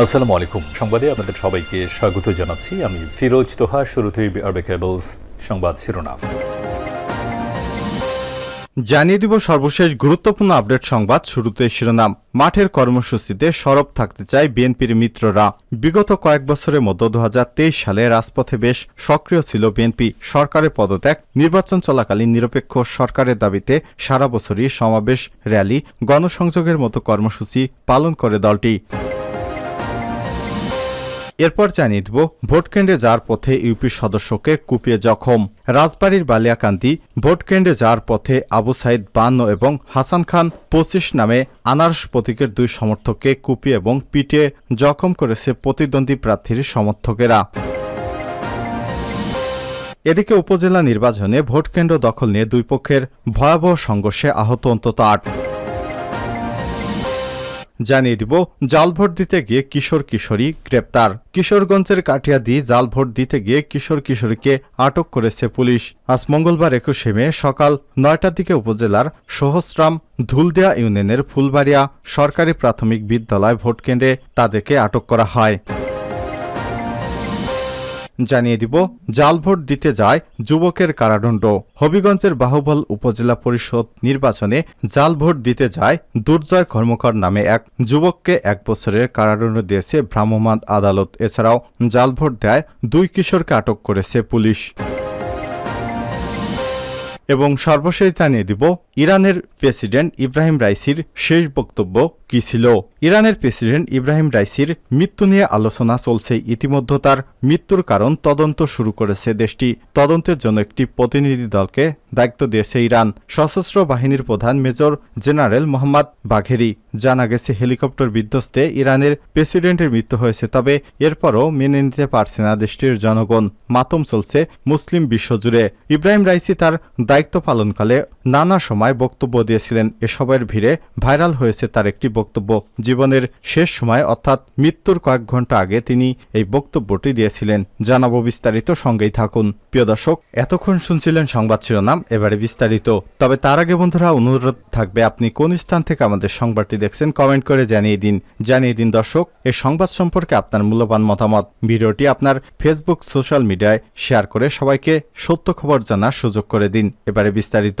আসসালামু আলাইকুম। সংবাদে আপনাদের সবাইকে স্বাগত জানাচ্ছি। আমি ফিরোজ তোহা, শুরুতেই আরবে কেবলস সংবাদ শিরোনাম। জানিয়ে দিব সর্বশেষ গুরুত্বপূর্ণ আপডেট সংবাদ শুরুতে শিরোনাম। মাঠের কর্মসূচিতে সরব থাকতে চায় বিএনপির মিত্ররা। বিগত কয়েক বছরের মধ্যে দুহাজার তেইশ সালে রাজপথে বেশ সক্রিয় ছিল বিএনপি। সরকারের পদত্যাগ, নির্বাচন চলাকালীন নিরপেক্ষ সরকারের দাবিতে সারা বছরই সমাবেশ, র্যালি, গণসংযোগের মতো কর্মসূচি পালন করে দলটি। এরপর জানিয়ে দিব, ভোটকেন্দ্রে যাওয়ার পথে ইউপির সদস্যকে কুপিয়ে জখম। রাজবাড়ির বালিয়াকান্দি, ভোটকেন্দ্রে যাওয়ার পথে আবু সাইদ বান্ন এবং হাসান খান পঁচিশ নামে আনারস প্রতীকের দুই সমর্থককে কুপিয়ে এবং পিটিয়ে জখম করেছে প্রতিদ্বন্দ্বী প্রার্থীর সমর্থকেরা। এদিকে উপজেলা নির্বাচনে ভোটকেন্দ্র দখল নিয়ে দুই পক্ষের ভয়াবহ সংঘর্ষে আহত অন্তত আট। জানিয়ে দিব জাল ভোট দিতে গিয়ে কিশোর কিশোরী গ্রেপ্তার। কিশোরগঞ্জের কাঠিয়াদি জাল ভোট দিতে গিয়ে কিশোর কিশোরীকে আটক করেছে পুলিশ। আজ মঙ্গলবার একুশে মে, সকাল নয়টার দিকে উপজেলার সহস্রাম ধুলদিয়া ইউনিয়নের ফুলবাড়িয়া সরকারি প্রাথমিক বিদ্যালয় ভোটকেন্দ্রে তাদেরকে আটক করা হয়। জানিয়ে দিব, জাল ভোট দিতে যায় যুবকের কারাদণ্ড। হবিগঞ্জের বাহুবল উপজেলা পরিষদ নির্বাচনে জাল ভোট দিতে যায় দুর্জয় কর্মকর নামে এক যুবককে এক বছরের কারাদণ্ড দিয়েছে ভ্রাম্যমাণ আদালত। এছাড়াও জাল ভোট দেয় দুই কিশোরকে আটক করেছে পুলিশ। এবং সর্বশেষ জানিয়ে দিব ইরানের প্রেসিডেন্ট ইব্রাহিম রাইসির শেষ বক্তব্য কি ছিল? ইরানের প্রেসিডেন্ট ইব্রাহিম রাইসির মৃত্যু নিয়ে আলোচনা চলছে ইতিমধ্যে তার মৃত্যুর কারণ তদন্ত শুরু করেছে দেশটি। তদন্তের জন্য একটি প্রতিনিধি দলকে দায়িত্ব দিয়েছে ইরান। সশস্ত্র বাহিনীর প্রধান মেজর জেনারেল মোহাম্মদ বাঘেরি। জানা গেছে, হেলিকপ্টার বিধ্বস্তে ইরানের প্রেসিডেন্টের মৃত্যু হয়েছে, তবে এরপরও মেনে নিতে পারছে না দেশটির জনগণ। মাতম চলছে মুসলিম বিশ্বজুড়ে। ইব্রাহিম রাইসি তার দায়িত্ব পালনকালে নানা সময় বক্তব্য দিয়েছিলেন। এসবের ভিড়ে ভাইরাল হয়েছে তার একটি বক্তব্য। জীবনের শেষ সময় অর্থাৎ মৃত্যুর কয়েক ঘণ্টা আগে তিনি এই বক্তব্যটি দিয়েছিলেন। জানাব বিস্তারিত, সঙ্গেই থাকুন। প্রিয় দর্শক, এতক্ষণ শুনছিলেন সংবাদ শিরোনাম, এবারে বিস্তারিত। তবে তার আগে বন্ধুরা, অনুরোধ থাকবে, আপনি কোন স্থান থেকে আমাদের সংবাদটি দেখছেন কমেন্ট করে জানিয়ে দিন। জানিয়ে দিন দর্শক এই সংবাদ সম্পর্কে আপনার মূল্যবান মতামত। ভিডিওটি আপনার ফেসবুক, সোশ্যাল মিডিয়ায় শেয়ার করে সবাইকে সত্য খবর জানার সুযোগ করে দিন। এবারে বিস্তারিত।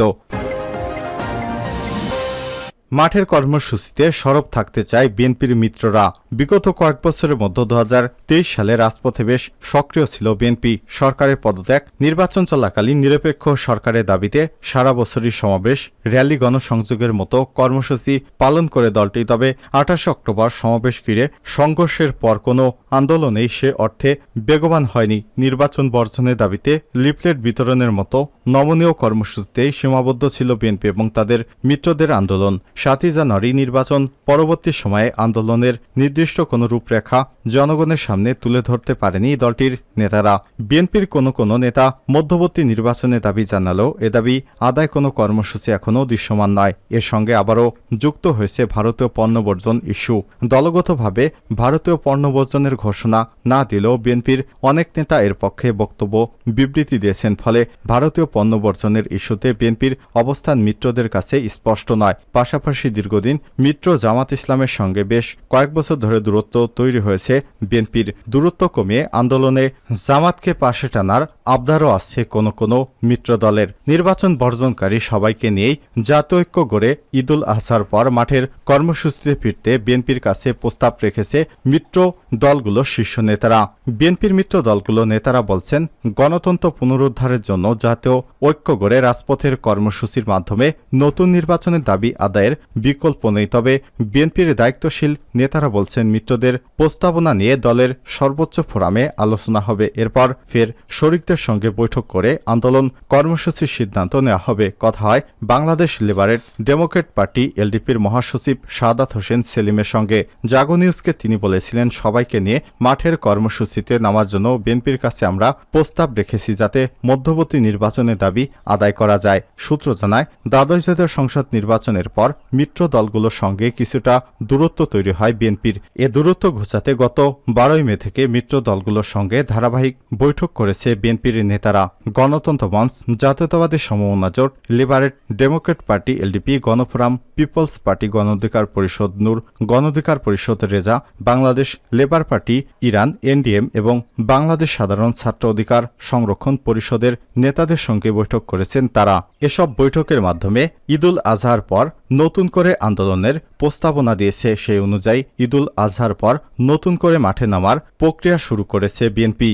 মাঠের কর্মসূচিতে সরব থাকতে চায় বিএনপির মিত্ররা। বিগত কয়েক বছরের মধ্যে দু হাজার তেইশ সালে রাজপথে বেশ সক্রিয় ছিল বিএনপি। সরকারের পদত্যাগ, নির্বাচন চলাকালীন নিরপেক্ষ সরকারের দাবিতে সারা বছরই সমাবেশ, র্যালি গণসংযোগের মতো কর্মসূচি পালন করে দলটি। তবে আঠাশে অক্টোবর সমাবেশ ঘিরে সংঘর্ষের পর কোনো আন্দোলনেই সে অর্থে বেগবান হয়নি। নির্বাচন বর্জনের দাবিতে লিফলেট বিতরণের মতো নমনীয় কর্মসূচিতেই সীমাবদ্ধ ছিল বিএনপি এবং তাদের মিত্রদের আন্দোলন। সাতই জানুয়ারি নির্বাচন পরবর্তী সময়ে আন্দোলনের নির্দিষ্ট কোনো রূপরেখা জনগণের সামনে তুলে ধরতে পারেনি দলটির নেতারা। বিএনপির কোনো কোনো নেতা মধ্যবর্তী নির্বাচনে দাবি জানালেও এ দাবি আদায় কোনো কর্মসূচি এখনও দৃশ্যমান নয়। এর সঙ্গে আবারও যুক্ত হয়েছে ভারতীয় পণ্য বর্জন ইস্যু। দলগতভাবে ভারতীয় পণ্য বর্জনের ঘোষণা না দিলেও বিএনপির অনেক নেতা এর পক্ষে বক্তব্য বিবৃতি দিয়েছেন। ফলে ভারতীয় পণ্য বর্জনের ইস্যুতে বিএনপির অবস্থান মিত্রদের কাছে স্পষ্ট নয়। পাশাপাশি দীর্ঘদিন মিত্র জামাত ইসলামের সঙ্গে বেশ কয়েক বছর ধরে দূরত্ব তৈরি হয়েছে বিএনপির দূরত্ব কমিয়ে আন্দোলনে জামাতকে পাশে টানার আবদারও আসছে কোনো কোনো মিত্র দলের। নির্বাচন বর্জনকারী সবাইকে নিয়েই জাতীয় ঐক্য গড়ে ঈদুল আজহার পর মাঠের কর্মসূচিতে ফিরতে বিএনপির কাছে প্রস্তাব রেখেছে মিত্র দলগুলোর শীর্ষ নেতারা। বিএনপির মিত্র দলগুলো নেতারা বলছেন, গণতন্ত্র পুনরুদ্ধারের জন্য জাতীয় ঐক্য গড়ে রাজপথের কর্মসূচির মাধ্যমে নতুন নির্বাচনের দাবি আদায়ের বিকল্প নেই। তবে বিএনপির দায়িত্বশীল নেতারা বলছেন, মিত্রদের প্রস্তাবনা নিয়ে দলের সর্বোচ্চ ফোরামে আলোচনা হবে। এরপর ফের শরিকদের সঙ্গে বৈঠক করে আন্দোলন কর্মসূচির সিদ্ধান্ত নেওয়া হবে। কথা হয় বাংলাদেশ লিবারেট ডেমোক্রেট পার্টি এলডিপির মহাসচিব সাদাত হোসেন সেলিমের সঙ্গে। জাগো নিউজকে তিনি বলেছিলেন, সবাইকে নিয়ে মাঠের কর্মসূচিতে নামার জন্য বিএনপির কাছে আমরা প্রস্তাব রেখেছি যাতে মধ্যবর্তী নির্বাচনের দাবি আদায় করা যায়। সূত্র জানায়, দ্বাদশ জাতীয় সংসদ নির্বাচনের পর মিত্র দলগুলোর সঙ্গে কিছুটা দূরত্ব তৈরি হয় বিএনপির। এ দূরত্ব ঘোচাতে গত বারোই মে থেকে মিত্র দলগুলোর সঙ্গে ধারাবাহিক বৈঠক করেছে বিএনপি। বিএনপির নেতারা গণতন্ত্র মঞ্চ, জাতীয়তাবাদী সমমনা জোট liberal democratic party LDP, Gonoforum, people's party Gonoadhikar Parishad Nur, Gonoadhikar Parishad Reza, Bangladesh labour party, Iran, NDM এবং বাংলাদেশ সাধারণ ছাত্র অধিকার সংরক্ষণ পরিষদের নেতাদের সঙ্গে বৈঠক করেছেন তারা। এসব বৈঠকের মাধ্যমে ঈদুল আজহার পর নতুন করে আন্দোলনের প্রস্তাবনা দিয়েছে সেই অনুযায়ী ঈদুল আজহার পর নতুন করে মাঠে নামার প্রক্রিয়া শুরু করেছে বিএনপি।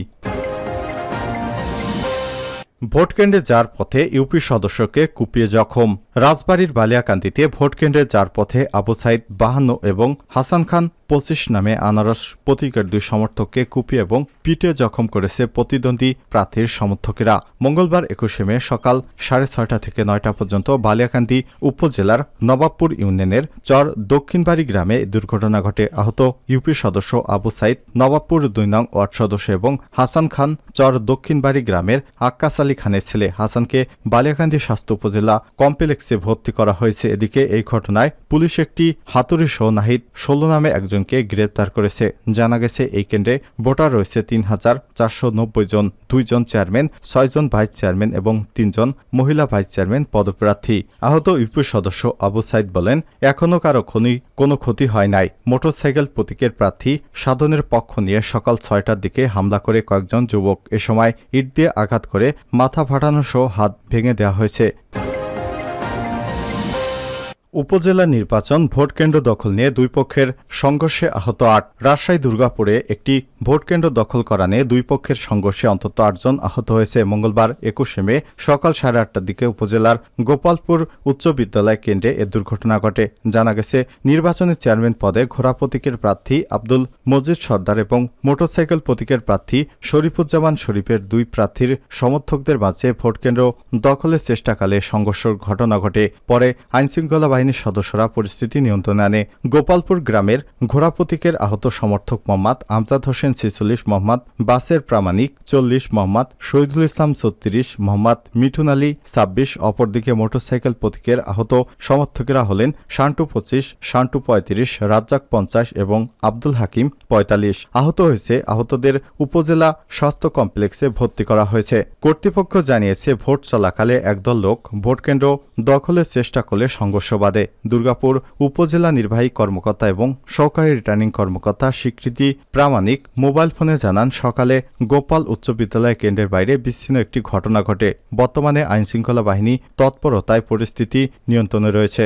ভোটকেন্দ্রে যাওয়ার পথে ইউপি সদস্যকে কুপিয়ে জখম। রাজবাড়ির বালিয়াকান্দিতে ভোটকেন্দ্রে যাওয়ার পথে আবু সাইদ বাহান্ন এবং হাসান খান পঁচিশ নামে আনারস প্রতীকের দুই সমর্থককে কুপিয়ে এবং পিটে জখম করেছে প্রতিদ্বন্দ্বী প্রার্থীর সমর্থকেরা। মঙ্গলবার একুশে মে সকাল সাড়ে ছয়টা থেকে নয়টা পর্যন্ত বালিয়াকান্দি উপজেলার নবাবপুর ইউনিয়নের চর দক্ষিণবাড়ি গ্রামে দুর্ঘটনা ঘটে আহত ইউপি সদস্য আবু সাইদ, নবাবপুর দুই নং ওয়ার্ড সদস্য এবং হাসান খান চর দক্ষিণবাড়ি গ্রামের আক্কাস আলী খানের ছেলে হাসানকে বালিয়াকান্দি স্বাস্থ্য উপজেলা কমপ্লেক্সে ভর্তি করা হয়েছে। এদিকে এই ঘটনায় পুলিশ একটি হাতুড়ি সহ নাহিদ, ষোলো নামে একজনকে গ্রেপ্তার করেছে। জানা গেছে, এই কেন্দ্রে ভোটার রয়েছে তিন হাজার চারশো নব্বই জন দুইজন চেয়ারম্যান ছয়জন ভাইস চেয়ারম্যান এবং তিনজন মহিলা ভাইস চেয়ারম্যান পদপ্রার্থী। আহত ইউপি সদস্য আবু সাইদ বলেন এখনও কারও খনি, কোনো ক্ষতি হয় নাই। মোটরসাইকেল প্রতীকের প্রার্থী সাধনের পক্ষ নিয়ে সকাল ছয়টার দিকে হামলা করে কয়েকজন যুবক। এ সময় ইট দিয়ে আঘাত করে মাথা ফাটানো সহ হাত ভেঙে দেওয়া হয়েছে। উপজেলা নির্বাচন ভোটকেন্দ্র দখল নিয়ে দুই পক্ষের সংঘর্ষে আহত আট। রাজশাহী দুর্গাপুরে একটি ভোটকেন্দ্র দখল করা নিয়ে দুই পক্ষের সংঘর্ষে অন্তত আটজন আহত হয়েছে। মঙ্গলবার একুশে মে সকাল সাড়ে আটটার দিকে উপজেলার গোপালপুর উচ্চ বিদ্যালয় কেন্দ্রে এ দুর্ঘটনা ঘটে। জানা গেছে, নির্বাচনে চেয়ারম্যান পদে ঘোড়া প্রতীকের প্রার্থী আব্দুল মজিদ সর্দার এবং মোটরসাইকেল প্রতীকের প্রার্থী শরীফুজ্জামান শরীফের দুই প্রার্থীর সমর্থকদের মাঝে ভোটকেন্দ্র দখলের চেষ্টাকালে সংঘর্ষের ঘটনা ঘটে। পরে আইনশৃঙ্খলা বাহিনীর সদস্যরা পরিস্থিতি নিয়ন্ত্রণে আনে। গোপালপুর গ্রামের ঘোড়া প্রতীকের আহত সমর্থক মোহাম্মদ আমজাদ হোসেন ছেচল্লিশ, মোহাম্মদ বাসের প্রামাণিক চল্লিশ, মোহাম্মদ শহীদুল ইসলাম ছত্রিশ, মোহাম্মদ মিঠুন আলী ছাব্বিশ, অপরদিকে মোটরসাইকেল প্রতীকের আহত সমর্থকেরা হলেন শান্টু পঁচিশ, শান্টু পঁয়ত্রিশ, রাজ্জাক পঞ্চাশ এবং আব্দুল হাকিম পঁয়তাল্লিশ। আহত হয়েছে আহতদের উপজেলা স্বাস্থ্য কমপ্লেক্সে ভর্তি করা হয়েছে। কর্তৃপক্ষ জানিয়েছে, ভোট চলাকালে একদল লোক ভোটকেন্দ্র দখলের চেষ্টা করলে সংঘর্ষ বাধে দুর্গাপুর উপজেলা নির্বাহী কর্মকর্তা এবং সহকারী রিটার্নিং কর্মকর্তা স্বীকৃতি প্রামাণিক মোবাইল ফোনে জানান, সকালে গোপাল উচ্চ বিদ্যালয় কেন্দ্রের বাইরে বিচ্ছিন্ন একটি ঘটনা ঘটে। বর্তমানে আইনশৃঙ্খলা বাহিনী তৎপরতায় পরিস্থিতি নিয়ন্ত্রণে রয়েছে।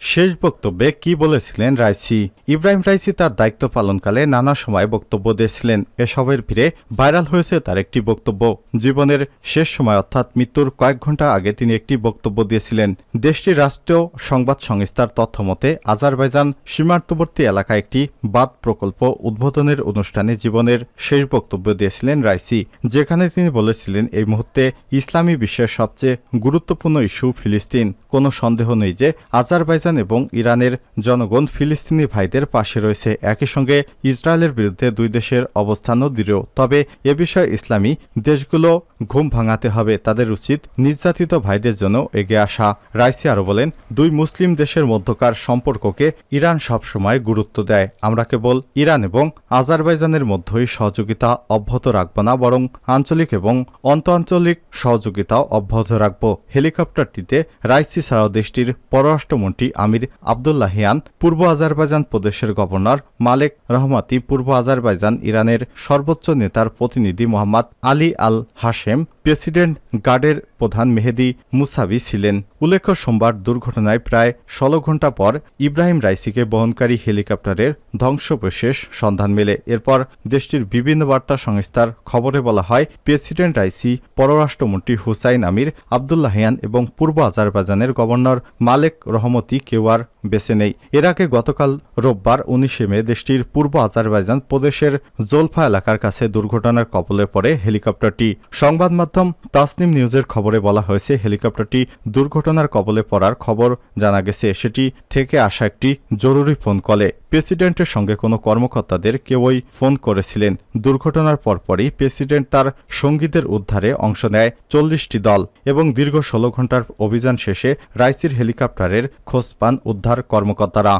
শেষ বক্তব্যে কি বলেছিলেন রাইসি? ইব্রাহিম রাইসি তার দায়িত্ব পালনকালে নানা সময় বক্তব্য দিয়েছিলেন। এসবের ভিড়ে ভাইরাল হয়েছে তার একটি বক্তব্য। জীবনের শেষ সময় অর্থাৎ মৃত্যুর কয়েক ঘণ্টা আগে তিনি একটি বক্তব্য দিয়েছিলেন। দেশটির রাষ্ট্রীয় সংবাদ সংস্থার তথ্য মতে, আজারবাইজান সীমান্তবর্তী এলাকায় একটি বাঁধ প্রকল্প উদ্বোধনের অনুষ্ঠানে জীবনের শেষ বক্তব্য দিয়েছিলেন রাইসি, যেখানে তিনি বলেছিলেন, এই মুহূর্তে ইসলামী বিশ্বের সবচেয়ে গুরুত্বপূর্ণ ইস্যু ফিলিস্তিন। কোনো সন্দেহ নেই যে আজারবাইজান এবং ইরানের জনগণ ফিলিস্তিনি ভাইদের পাশে রয়েছে। একই সঙ্গে ইসরায়েলের বিরুদ্ধে দুই দেশের অবস্থানও দৃঢ়। তবে এ বিষয়ে ইসলামী দেশগুলো ঘুম ভাঙাতে হবে। তাদের উচিত নির্যাতিত ভাইদের জন্য এগিয়ে আসা। রাইসি আরও বলেন, দুই মুসলিম দেশের মধ্যকার সম্পর্ককে ইরান সবসময় গুরুত্ব দেয়। আমরা কেবল ইরান এবং আজারবাইজানের মধ্যেই সহযোগিতা অব্যাহত রাখব না, বরং আঞ্চলিক এবং অন্তঃআঞ্চলিক সহযোগিতাও অব্যাহত রাখব। হেলিকপ্টারটিতে রাইসি ছাড়াও দেশটির পররাষ্ট্রমন্ত্রী আমির আবদুল্লাহিয়ান পূর্ব আজারবাইজান প্রদেশের গভর্নর, মালেক রহমাতি পূর্ব আজারবাইজান ইরানের সর্বোচ্চ নেতার প্রতিনিধি Mohammad Ali Al Hashem president গার্ডের প্রধান মেহেদি মুসাবি ছিলেন। উল্লেখ্য, সোমবার দুর্ঘটনায় প্রায় ষোলো ঘণ্টা পর ইব্রাহিম রাইসিকে বহনকারী হেলিকপ্টারের ধ্বংসবশেষ সন্ধান মেলে। এরপর দেশটির বিভিন্ন বার্তা সংস্থার খবরে বলা হয়, প্রেসিডেন্ট রাইসি পররাষ্ট্রমন্ত্রী হুসাইন আমির আবদুল্লাহিয়ান এবং পূর্ব আজারবাইজানের গভর্নর মালেক রহমতি কেউ আর বেছে নেই। এর আগে গতকাল রোববার উনিশে মে দেশটির পূর্ব আজারবাইজান প্রদেশের জোলফা এলাকার কাছে দুর্ঘটনার কবলে পড়ে হেলিকপ্টারটি। সংবাদ মাধ্যম তাসনিম নিউজের খবরে বলা হয়েছে, হেলিকপ্টারটি দুর্ঘটনার কবলে পড়ার খবর জানা গেছে। সেটি থেকে আসা একটি জরুরি ফোন কলে। প্রেসিডেন্টের সঙ্গে কোনো কর্মকর্তাদের কেউই ফোন করেছিলেন। দুর্ঘটনার পরপরই প্রেসিডেন্ট তার সঙ্গীদের উদ্ধারে অংশ নেয় চল্লিশটি দল এবং দীর্ঘ ষোলো ঘণ্টার অভিযান শেষে রাইসির হেলিকপ্টারের খোঁজ পান উদ্ধার কর্মকর্তারা।